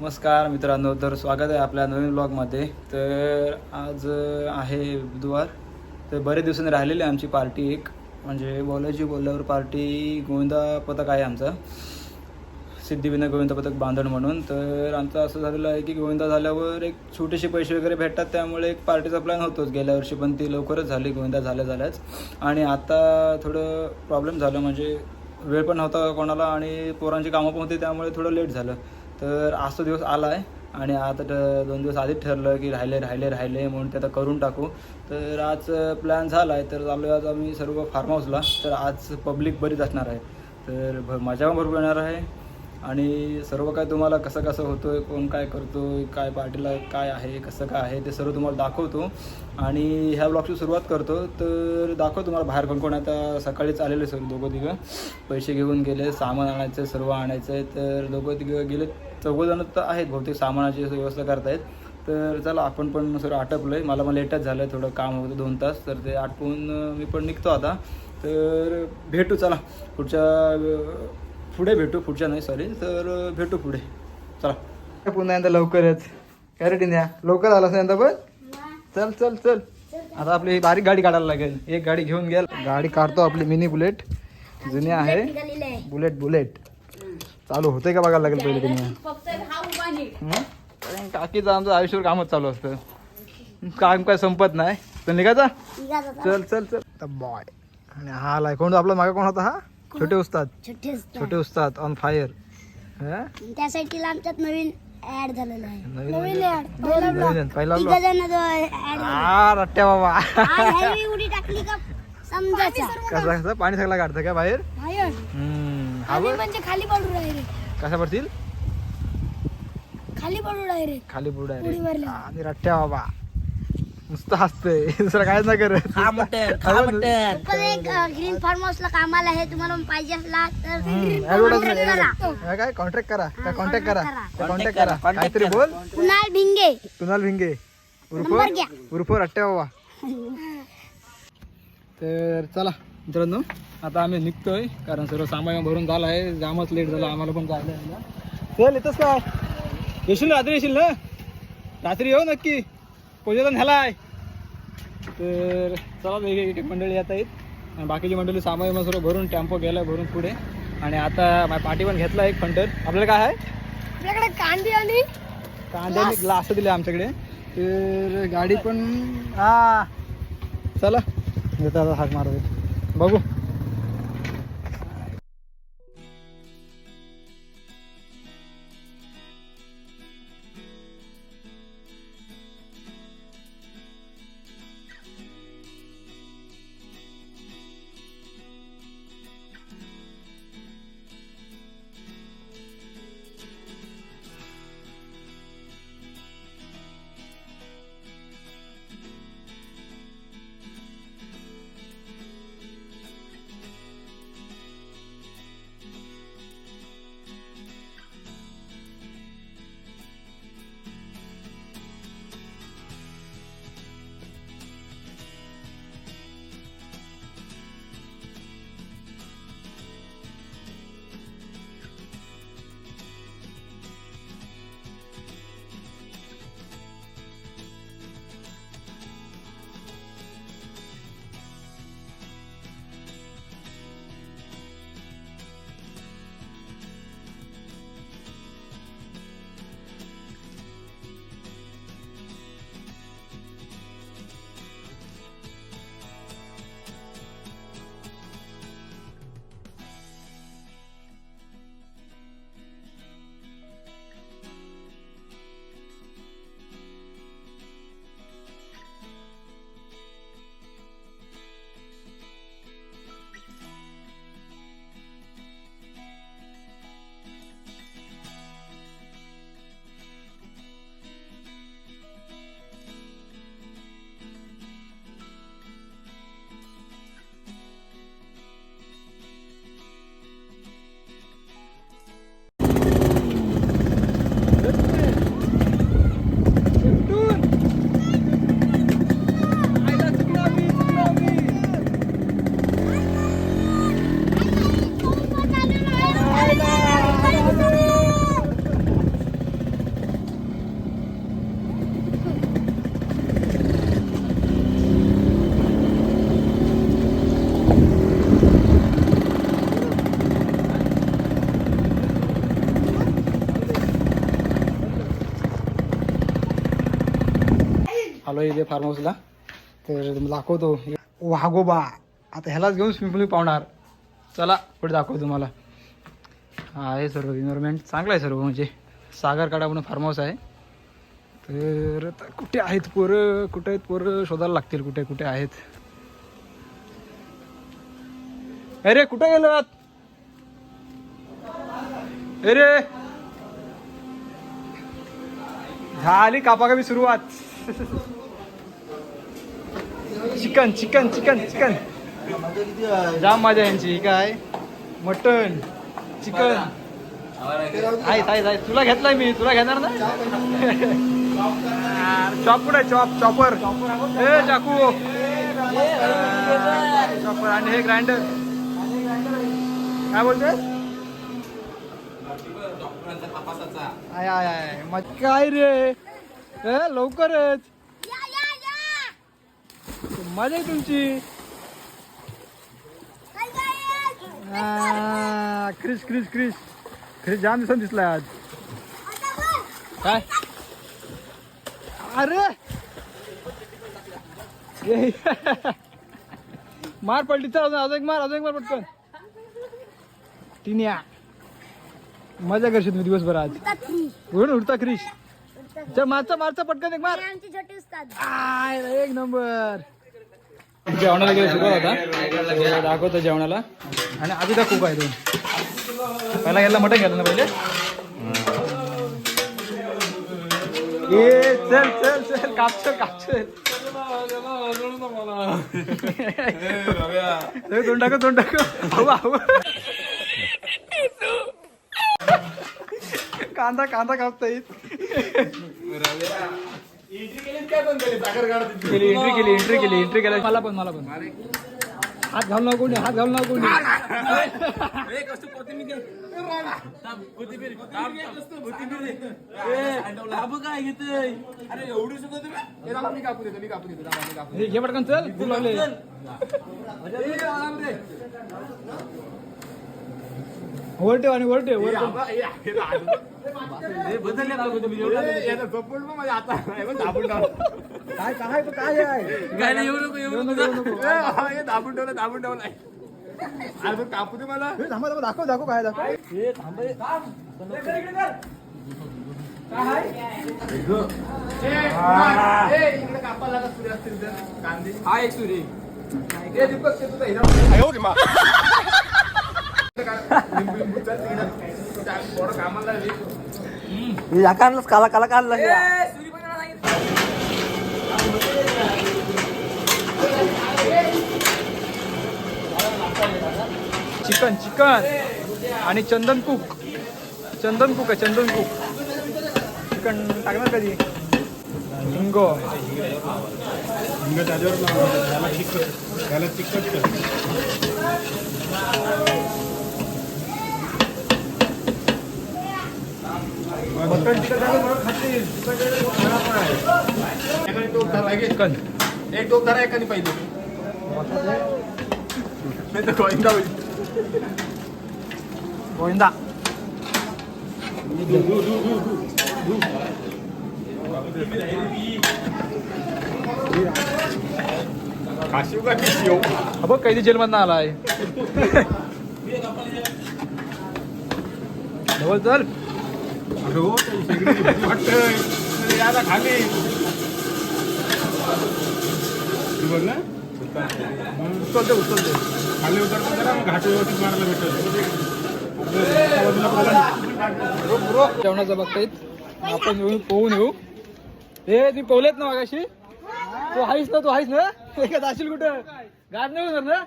नमस्कार मित्रांनो तर स्वागत आहे आपल्या नवीन ब्लॉगमध्ये तर आज आहे बुधवार. तर बरेच दिवसांनी राहिलेली आहे आमची पार्टी एक. म्हणजे बोलायची बोलल्यावर पार्टी गोविंदा पथक आहे आमचा. सिद्धिविनायक गोविंदा पथक बांधण म्हणून. तर आमचं असं झालेलं आहे की गोविंदा झाल्यावर एक छोटेसे पैसे वगैरे भेटतात त्यामुळे एक पार्टीचा प्लॅन होतोच. गेल्या वर्षी पण ती लवकरच झाली गोविंदा झाल्या झाल्याच. आणि आता थोडं प्रॉब्लेम झालं म्हणजे वेळ पण नव्हता कोणाला आणि पोरांची कामं पण होती त्यामुळे थोडं लेट झालं. तर आज तो दिवस आला आहे आणि आता दोन दिवस आधीच ठरलं की राहिले राहिले राहिले म्हणून ते आता करून टाकू. तर आज प्लॅन झाला आहे तर चालू आहे आज आम्ही सर्व फार्म हाऊसला तर आज पब्लिक बरीच असणार आहे. तर भ मजा पण भरपूर येणार आहे. आणि सर्व काय तुम्हाला कसं कसं होतं आहे कोण काय करतो आहे काय पार्टीला काय आहे कसं काय आहे ते सर्व तुम्हाला दाखवतो. आणि ह्या ब्लॉगची सुरुवात करतो. तर दाखव तुम्हाला बाहेर कोण कोण आता सकाळीच आलेले सर दोघं तिघं. पैसे घेऊन गेले सामान आणायचं सर्व आणायचं आहे तर दोघं तिघं गेले चौघंजणं तर आहेत बहुतेक सामानाची व्यवस्था करतायत. तर चला आपण पण सर आटपलं आहे मला मग लेटच झालं आहे थोडं काम होतं दोन तास. तर ते आटपून मी पण निघतो आता. तर भेटू चला. पुढच्या पुढे भेटू पुढच्या नाही सॉरी तर भेटू पुढे. चला. पुन्हा यंदा लवकरच. काय रे टिन्या लवकर आलास ना यंदा पण? चल चल चल. आता आपली ही बारीक गाडी काढायला लागेल. एक गाडी घेऊन गेल गाडी काढतो आपली मिनी बुलेट जुनी आहे. बुलेट बुलेट चालू होते का बघायला लागेल पहिले तुम्ही? काकीचं आमचं आयुष्यावर कामच चालू असतं. काम काय संपत नाही. तर निघायचा? चल चल चल. बॉय आणि हा आलाय. कोण आपला मागे कोण होता हा? छोटे उस्ताद. छोटे उस्ताद. ऑन फायर त्या साईडला आमच्यात नवीन ऍड झालेला आहे. पहिला रट्ट्या बाबा. कसं कसं? पाणी सगळं काढतं का बाहेर? बघ म्हणजे खाली पडू डायरेक्ट कशा पडतील? खाली पडू डायरेक्ट खाली उडी मारल्या. आणि रट्ट्या बाबा. नुसतं हसतंय. दुसरं कायच नाही करत. पण एक ग्रीन फार्म हाऊसला कामाला आहे. तुम्हाला पाहिजे असला तर काय कॉन्टॅक्ट करा. काय कॉन्टॅक्ट करा. करा. कॉन्टॅक्ट करा काहीतरी बोल. कुणाल भिंगे. कुणाल भिंगे. उर्फ. उर्फ रट्ट्या बाबा. तर चला मित्रांनो आता आम्ही निघतोय कारण सर्व सामान भरून झालं आहे. जामच लेट झाला आम्हाला पण जायला यायला. चल येतोस काय? येशील रात्री येशील ना? रात्री येऊ नक्की. पोजेला न्यालाय तर चला एक एक मंडळी येत. आहेत आणि बाकीची मंडळी सामान सर्व भरून टेम्पो गेलाय भरून पुढे. आणि आता माझ्या पाठी पण घेतला एक फंटर आपल्याला काय आहे? आपल्याकडे कांदी आणि कांद्याने ग्लास दिले आमच्याकडे. तर गाडी पण हा. चला. येतो आता हाक मारत बघू. आलो इथे फार्म हाऊसला तर दाखवतो. वाघोबा आता ह्यालाच घेऊन स्विमिंग पूल पावणार. चला पुढे दाखवतो तुम्हाला. हा आहे सर्व इन्व्हायरमेंट चांगलं आहे सर्व म्हणजे सागरकाडा म्हणून फार्म हाऊस आहे. तर कुठे आहेत पोरं? कुठे आहेत पोरं? शोधायला लागतील कुठे कुठे आहेत. अरे कुठे गेलात? अरे! झाली कापा सुरुवात. Chicken chicken chicken chicken. जाम मजा यांची काय? Mutton chicken. आहेत आहेत आहेत तुला घेतलाय मी तुला घेणार ना? चॉप कुठे चॉप चॉपर. हे चाकू. चॉपर आणि हे ग्राइंडर. काय बोलते आय आय काय रे? लवकरच. मजा आहे तुमची. आ, क्रिस क्रिस क्रिस. क्रिस जाम दिसून दिसलाय आज. काय? अरे! ए, मार पडली चल अजून अजून एक मार अजून एक मार पटकन. टिनिया मजा करशील तुम्ही दिवसभर आज. उडून उडता क्रिश. चल मारचा मारचा पटकन एक मार. आमचे छोटे उस्ताद. आय, एक नंबर. जेवणाला गेलो शिकवत होता तो दाखवतो जेवणाला. आणि आधी का खूप आहे दोन. पहिला गेला मटण घ्यायला ना पहिले? ए चल चल चल कापचल कापचल. दोन टाक दोन टाक. कांदा कांदा कापता येईल केली एंट्री केली एंट्री केली एंट्री केली. मला पण मला पण. हात घालून नको कोणी? हात घालून नको कोणी? हे घे पटकन चल. भूक लागले वर ठेव आणि वर ठेव वर ठेव. काय काय तो काय आहे? येऊ नको येऊ नको. कापू दे मला. हे थांबा थांबा दाखव दाखव काय दाखव. इकडे कापायला लागत सुरी असतील तर. कांदे हा एक सुरी ए, दीपक, ते तुझं हिरा- लिंबू- लिंबू चल तिकडं. त्या पोरं कामाला लागली. काला काला काढला चिकन चिकन आणि चंदन कुक चंदन कुक आहे चंदन कुक चिकन टाकणार कधी हिंगो हिंग त्याच्यावर लाव. त्याला तिखट त्याला तिखट कर मटण तिखट टाकून बरोबर खातील. तिखट खायला पण आहे. एकाने टोप धरा, घे. चिकन एक टोप धरा एकाने पाहिजे नाही तर गोविंदा होईल गोविंदा काशिव का शिव हा बघ कैदी जेलमधनं आलाय जवळ चल अरे हो ते शेगडीची भीती वाटतंय. अरे याला खाली बघ ना उचलते उचलते खाली उतरतो जरा मग घाट व्यवस्थित मारायला भेटत आपल्या बाजूला बघा. जेवणाचं बघतायत. आपण येऊन पोहून येऊ. हे तुम्ही पोहलेत ना मागाशी? तू आहेस ना तू आहेस ना? एखाद असेल कुठं? गाड नाही होणार ना?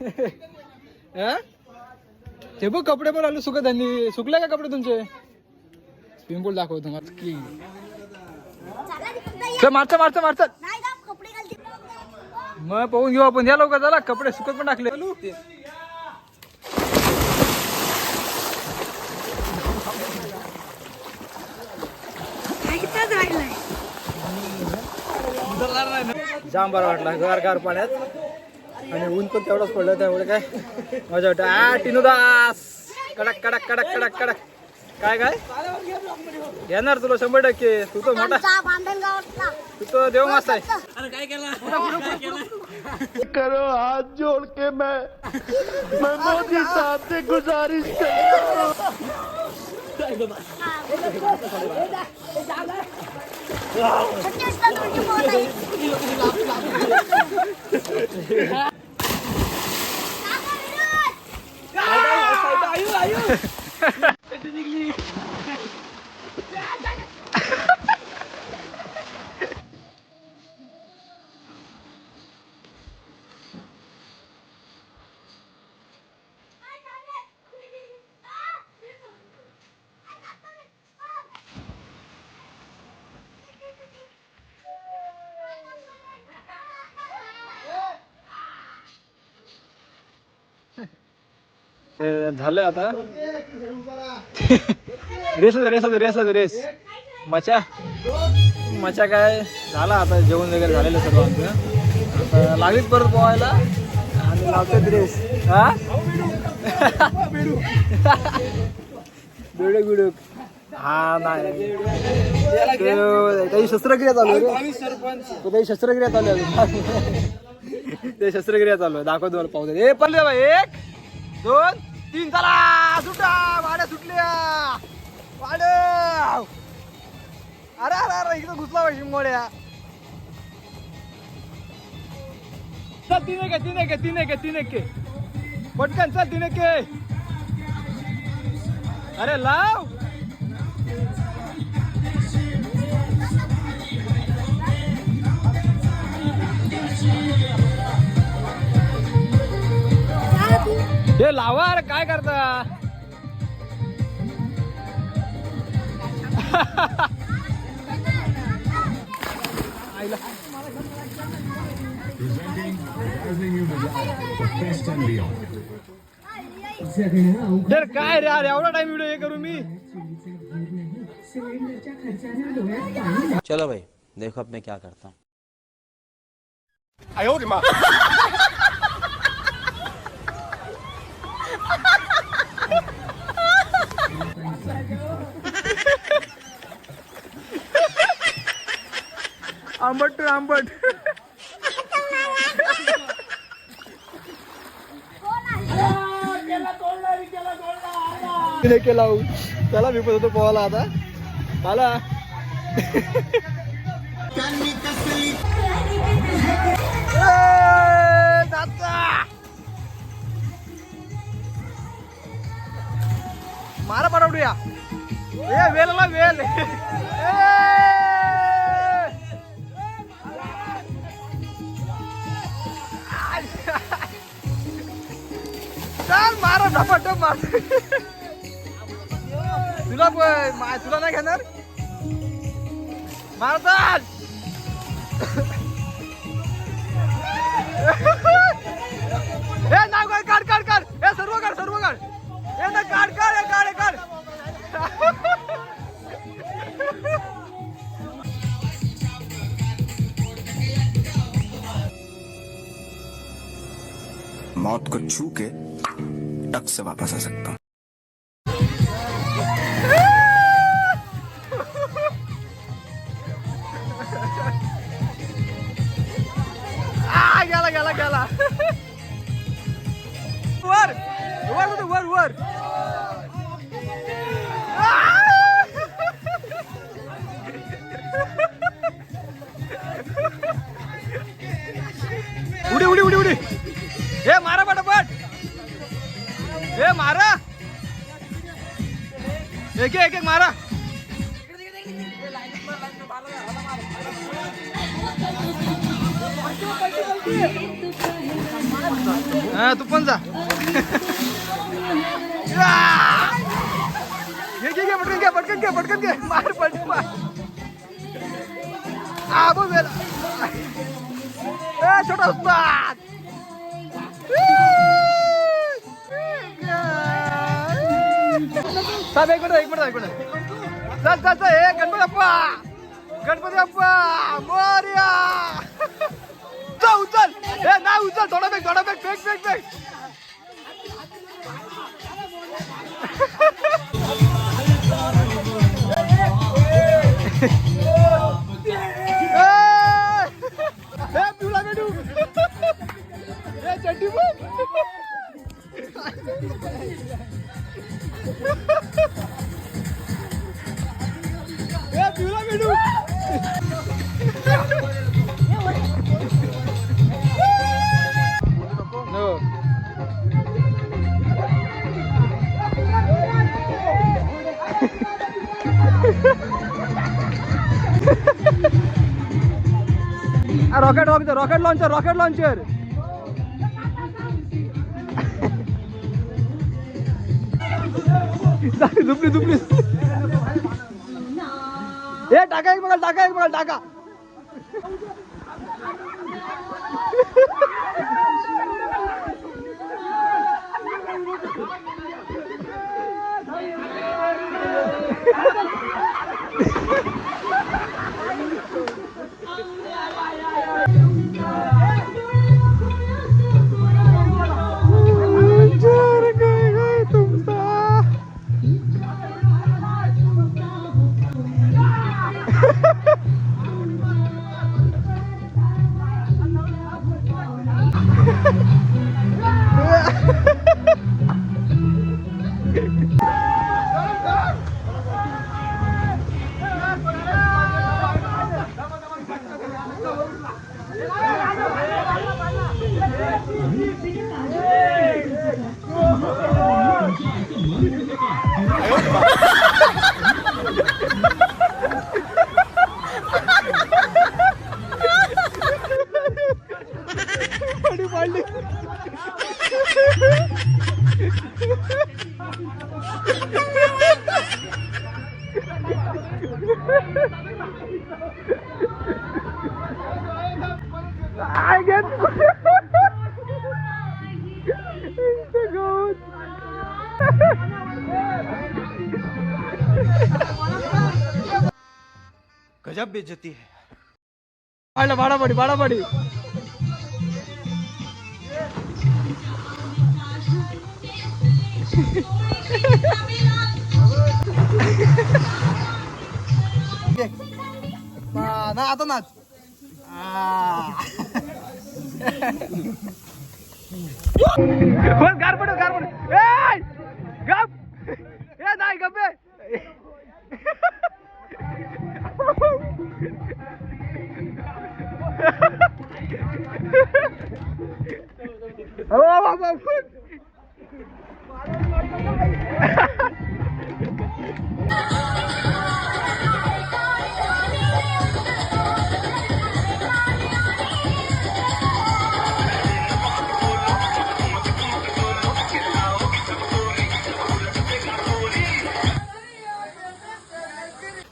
हा? ते बघ कपडे पण आले सुकत त्यांनी सुकले का कपडे तुमचे? स्विमिंग पूल दाखव तुम्हाला. की मारचं मारचं मारचं नाही का कपडे घालते. मग पाहून घेऊ आपण. या लवकर चला कपडे सुकत पण टाकले. जाम बरं वाटला गार गार पाण्यात. आणि ऊन पण तेवढंच पडलं त्यामुळे काय? मजा वाटत. आ टिनू दास. कडक कडक कडक कडक कडक. काय काय? येणार तुला शंभर टक्के. तू तो मोठा. तू तो देव मास्त आहे. करो हाथ जोड़ के मैं मैं मोदी साहब से गुजारिश करता ते झालं आता. Race race race race. मचा मचा काय? झाला आता जेवण वगैरे झालेलं सर्व आमचं लागलीच परत पोहायला. आणि लावतात रेस. हा? बिडूक बिडूक. हा नाही. ते- त्याची शस्त्रक्रिया चालू आहे काही त्याची शस्त्रक्रिया चालू आहे ते शस्त्रक्रिया चालू आहे. दाखवतो मला पाहू दे. ए पडले बाई एक दोन तीन चला सुटा वाड्या सुटल्या. वाड अरे अरे अरे इकडं घुसला पाहिजे मोड्या चल तीन एक तीन एक तीन एक तीन एक. पटकन चल तीन एक. अरे लाव. हे लावा अरे काय करता? काय रे अरे एवढा टाइम व्हिडिओ हे करू मी? चलो भाई देखो अब मैं क्या करता हूँ. आंबट टू आंबट तिने केला हो. त्याला मी पण होतो पोहायला आता मला ए, दादा! मारा पडवडूया ए वेलला वेल. चाल मारा झपाटप मार. तुला तुला नाही घेणार? मारतात के टक से वापस आ सकता हूँ। आ, गेला गेला गेला. वर वर वर वर. तू पण जा. घे घे घे पटकन घे पटकन घे पटकन घे. मार पट मार. आ बघ ए छोटा उस्ताद साहेब एक मिनिट एक मिनिट एक मिनिट. चल चल चल. हे गणपती अप्पा गणपती अप्पा मोर्या. चल. उचल એ ના ઉજલ થોડો બેગ થોડો બેગ બેગ બેગ બેગ. એ બેડુ એ ચડ્ડી রকেট লঞ্চার রকেট লঞ্চার ঢাকা দুপলি এ টাকা এক টাকা এক बघा टाका एक बघा टाका गजब बेइज्जती है पाडला पाडापाडी पाडापाडी ना आता नाच. बस गार पडत गार पडत ए गप. ए नाही गप ए. हो बाबा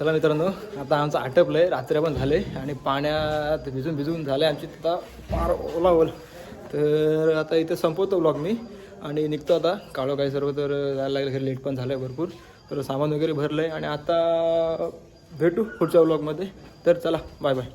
चला मित्रांनो आता आमचं आटपलंय रात्री पण झाले आणि पाण्यात भिजून भिजून झाले आमची आता फार ओला ओल तर आता इथे संपवतो ब्लॉग मी आणि निघतो आता. काळो काही सर्व तर जायला लागलं घरी लेट पण झालं आहे भरपूर. तर सामान वगैरे भरलं आहे आणि आता भेटू पुढच्या ब्लॉगमध्ये तर चला बाय बाय